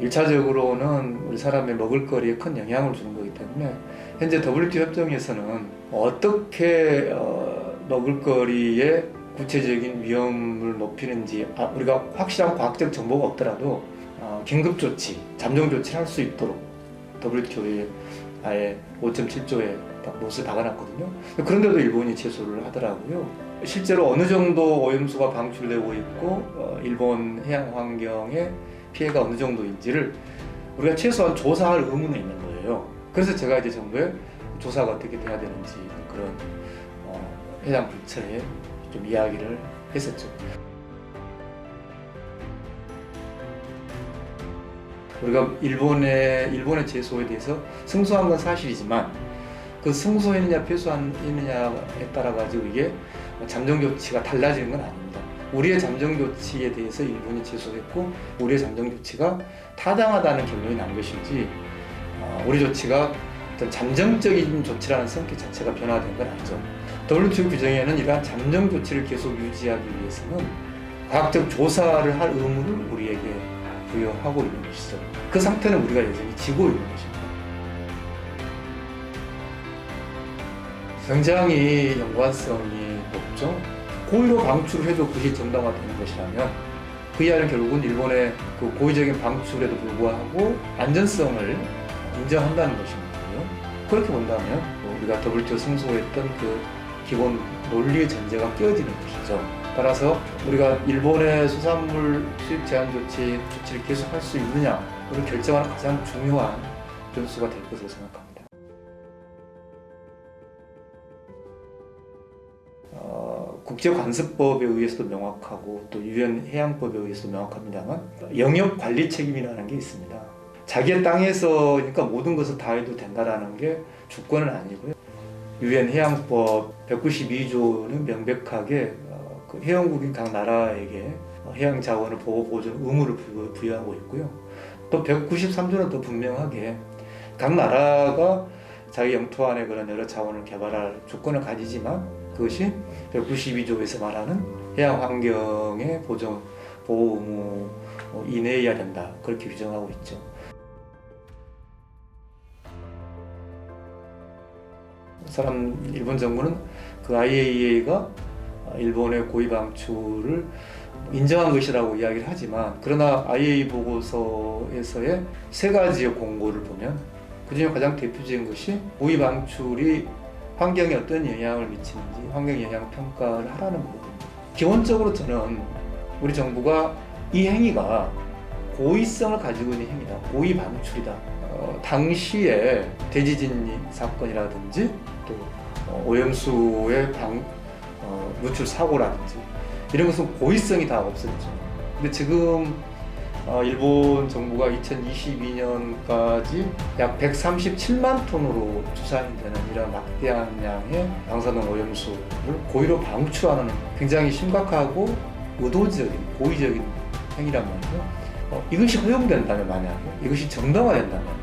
일차적으로는 우리 사람의 먹을거리에 큰 영향을 주는 거기 때문에 현재 WTO 협정에서는 어떻게 어, 먹을거리의 구체적인 위험을 높이는지 아, 우리가 확실한 과학적 정보가 없더라도 어, 긴급 조치, 잠정 조치를 할 수 있도록 WTO에 아예 5.7조에 못을 박아놨거든요. 그런데도 일본이 제소를 하더라고요. 실제로 어느 정도 오염수가 방출되고 있고 어, 일본 해양 환경에 피해가 어느 정도인지를 우리가 최소한 조사할 의무는 있는 거예요. 그래서 제가 이제 정부에 조사가 어떻게 돼야 되는지 그런 어, 해양 부처에 좀 이야기를 했었죠. 우리가 일본의 일본의 제소에 대해서 승소한 건 사실이지만 그 승소했느냐 패소했느냐에 따라 가지고 이게 잠정 조치가 달라지는 건 아닙니다. 우리의 잠정 조치에 대해서 일본이 제소했고 우리의 잠정 조치가 타당하다는 결론이 난 것이지 어, 우리 조치가 어떤 잠정적인 조치라는 성격 자체가 변화된 건 아니죠. WTO 규정에는 이러한 잠정 조치를 계속 유지하기 위해서는 과학적 조사를 할 의무를 우리에게 부여하고 있는 것이죠. 그 상태는 우리가 여전히 지고 있는 것입니다. 굉장히 연관성이 높죠. 고의로 방출해도 그것이 정당화되는 것이라면 그 이하는 결국은 일본의 그 고의적인 방출에도 불구하고 안전성을 인정한다는 것이거든요. 그렇게 본다면 뭐 우리가 WTO 승소했던 그 기본 논리의 전제가 깨어지는 것이죠. 따라서 우리가 일본의 수산물 수입 제한 조치 조치를 계속할 수 있느냐를 결정하는 가장 중요한 변수가 될 것으로 생각합니다. 어, 국제관습법에 의해서도 명확하고 또 유엔 해양법에 의해서도 명확합니다만 영역 관리 책임이라는 게 있습니다. 자기의 땅에서 그러니까 모든 것을 다 해도 된다라는 게 주권은 아니고요. 유엔 해양법 192조는 명백하게 어, 그 회원국인 각 나라에게 어, 해양 자원을 보호 보존 의무를 부여- 부여하고 있고요. 또 193조는 더 분명하게 각 나라가 자기 영토 안에 그런 여러 자원을 개발할 조건을 가지지만 그것이 192조에서 말하는 해양 환경의 보존 보호 의무 어, 이내여야 된다 그렇게 규정하고 있죠. 사람 일본 정부는 그 IAEA가 일본의 고위 방출을 인정한 것이라고 이야기를 하지만 그러나 IAEA 보고서에서의 세 가지의 공고를 보면 그중에 가장 대표적인 것이 고위 방출이 환경에 어떤 영향을 미치는지 환경 영향 평가를 하라는 거거든요. 기본적으로 저는 우리 정부가 이 행위가 고의성을 가지고 있는 행위다. 고의 방출이다. 어, 당시에 대지진 사건이라든지 또 어, 오염수의 방, 어, 누출 사고라든지 이런 것은 고의성이 다 없었죠. 근데 지금 어, 일본 정부가 2022년까지 약 137만 톤으로 추산이 되는 이런 막대한 양의 방사능 오염수를 고의로 방출하는 굉장히 심각하고 의도적인 고의적인 행위란 말이죠. 어, 이것이 허용된다면 만약에 이것이 정당화된다면